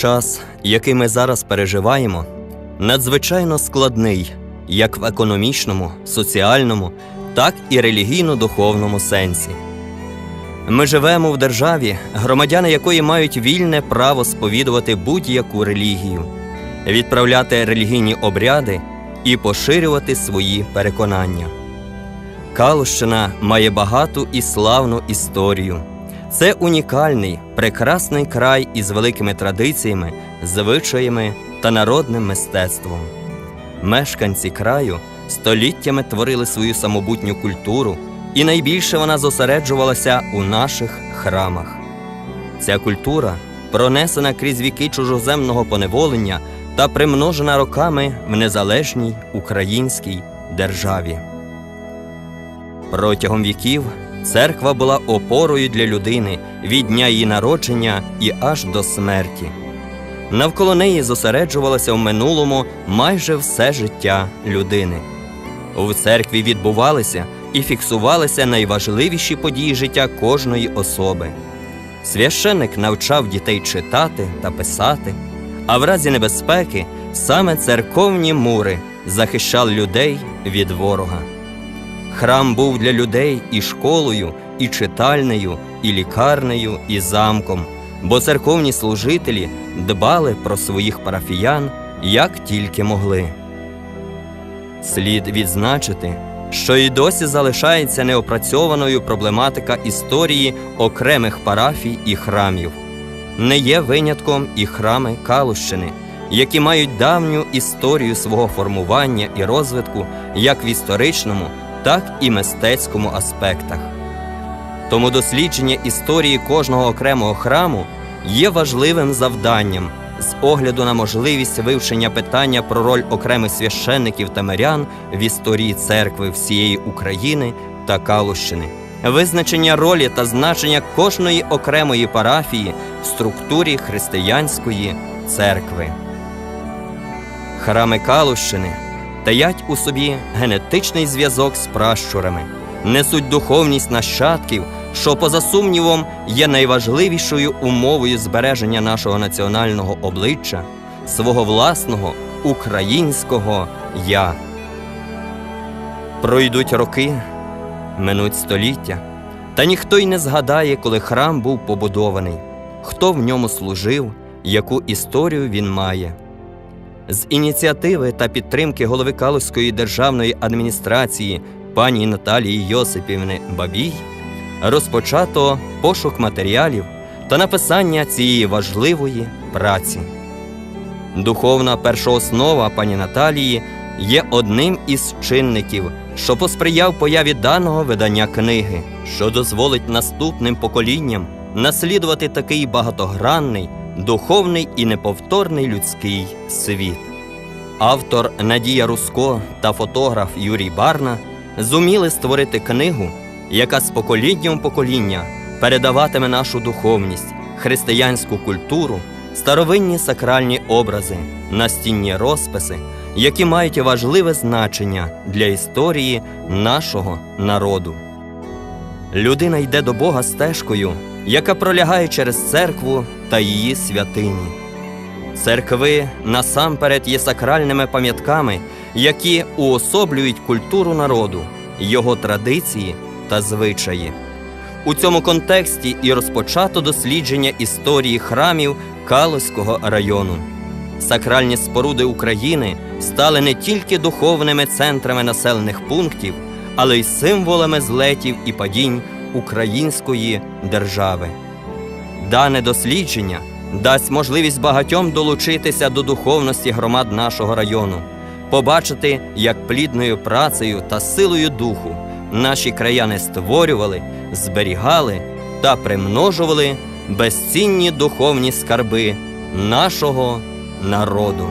час, який ми зараз переживаємо, надзвичайно складний як в економічному, соціальному, так і релігійно-духовному сенсі. Ми живемо в державі, громадяни якої мають вільне право сповідувати будь-яку релігію, відправляти релігійні обряди і поширювати свої переконання. Калущина має багату і славну історію. Це унікальний, прекрасний край із великими традиціями, звичаями та народним мистецтвом. Мешканці краю століттями творили свою самобутню культуру, і найбільше вона зосереджувалася у наших храмах. Ця культура пронесена крізь віки чужоземного поневолення та примножена роками в незалежній українській державі. Протягом віків церква була опорою для людини від дня її народження і аж до смерті. Навколо неї зосереджувалося в минулому майже все життя людини. У церкві відбувалися і фіксувалися найважливіші події життя кожної особи. Священник навчав дітей читати та писати, а в разі небезпеки саме церковні мури захищали людей від ворога. Храм був для людей і школою, і читальнею, і лікарнею, і замком, бо церковні служителі дбали про своїх парафіян як тільки могли. Слід відзначити, що і досі залишається неопрацьованою проблематика історії окремих парафій і храмів. Не є винятком і храми Калущини, які мають давню історію свого формування і розвитку як в історичному, так і мистецькому аспектах. Тому дослідження історії кожного окремого храму є важливим завданням з огляду на можливість вивчення питання про роль окремих священників та мирян в історії церкви всієї України та Калущини, визначення ролі та значення кожної окремої парафії в структурі християнської церкви. Храми Калущини таять у собі генетичний зв'язок з пращурами, несуть духовність нащадків, що, поза сумнівом, є найважливішою умовою збереження нашого національного обличчя, свого власного українського я. Пройдуть роки, минуть століття, та ніхто й не згадає, коли храм був побудований, хто в ньому служив, яку історію він має. З ініціативи та підтримки голови Калузької державної адміністрації пані Наталії Йосипівни Бабій розпочато пошук матеріалів та написання цієї важливої праці. Духовна першооснова пані Наталії є одним із чинників, що посприяв появі даного видання книги, що дозволить наступним поколінням наслідувати такий багатогранний, духовний і неповторний людський світ. Автор Надія Руско та фотограф Юрій Барна зуміли створити книгу, яка з покоління в покоління передаватиме нашу духовність, християнську культуру, старовинні сакральні образи, настінні розписи, які мають важливе значення для історії нашого народу. Людина йде до Бога стежкою, яка пролягає через церкву та її святині. Церкви насамперед є сакральними пам'ятками, які уособлюють культуру народу, його традиції та звичаї. У цьому контексті і розпочато дослідження історії храмів Калузького району. Сакральні споруди України стали не тільки духовними центрами населених пунктів, але й символами злетів і падінь української держави. Дане дослідження дасть можливість багатьом долучитися до духовності громад нашого району, побачити, як плідною працею та силою духу наші краяни створювали, зберігали та примножували безцінні духовні скарби нашого народу.